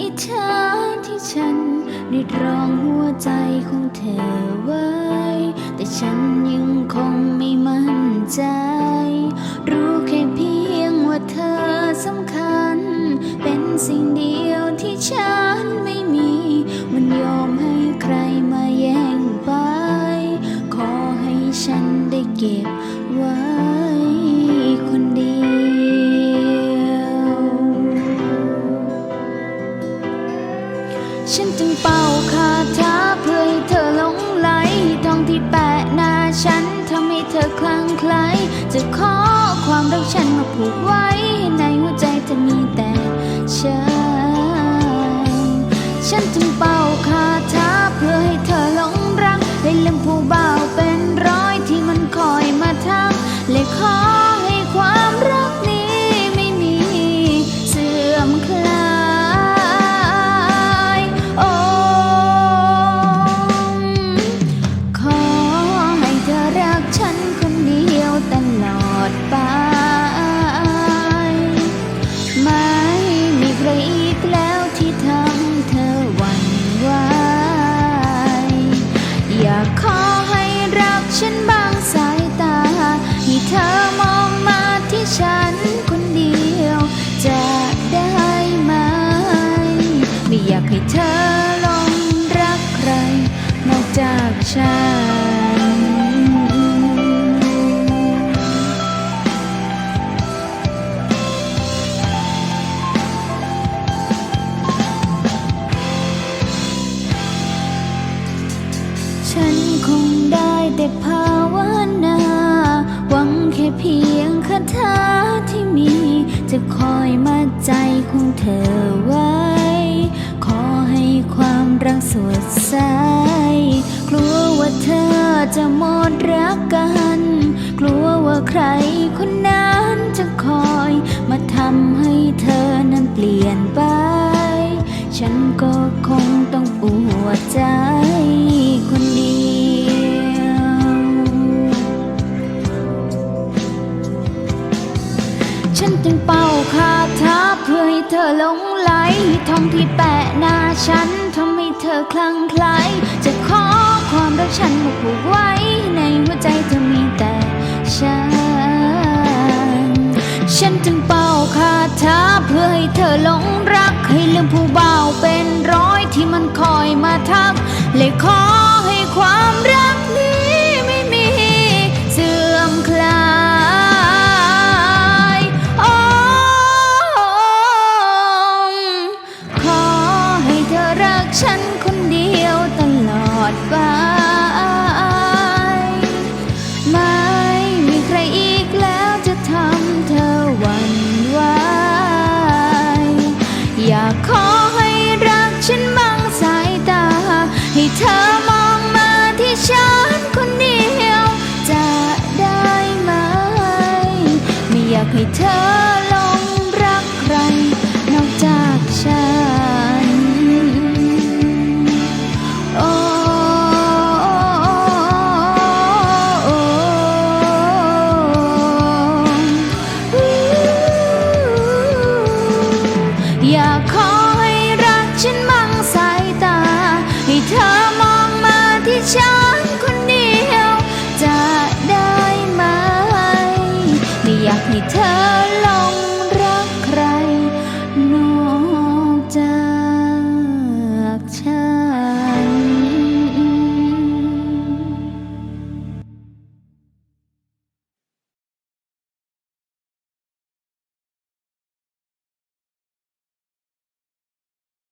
อิชาที่ฉันได้ตรองหัวใจของเธอไว้ แต่ฉันยังคงไม่มั่นใจ รู้แค่เพียงว่าเธอสำคัญ เป็นสิ่งเดียวที่ฉันไม่มี มันยอมให้ใครมาแย่งไป ขอให้ฉันได้เก็บไว้ เธอคลั่งไคล้จะขอความรักฉันมาผูกไว้ ในหัวใจเธอมีแต่ฉัน ฉันจึงเป่าคาถาเพื่อให้เธอหลงรักให้ลืมผู้บ่าวเป็นร้อยที่มันคอยมาทักและขอให้ความ เธอหลงรักใคร นอกจากฉัน ฉันคงได้แต่ภาวนา หวังแค่เพียงคาถาที่มี จะคอยมัดใจของเธอ สดใส กลัวว่าเธอจะหมดรักกัน กลัวว่าใครคนนั้นจะคอย มาทำให้เธอนั้นเปลี่ยนไป ฉันก็คงต้องปวดใจคนเดียว ฉันจึงเป่าคาถาเพื่อให้เธอหลงไหลทองที่แปะหน้าฉันทำ เธอคลั่งไคล้จะขอความรักฉันมาผูกไว้ ในหัวใจเธอมีแต่ฉัน ฉันจึงเป่าคาถาเพื่อให้เธอหลงรัก ให้ลืมผู้บ่าวเป็นร้อยที่มันคอยมาทักและขอให้ความ ล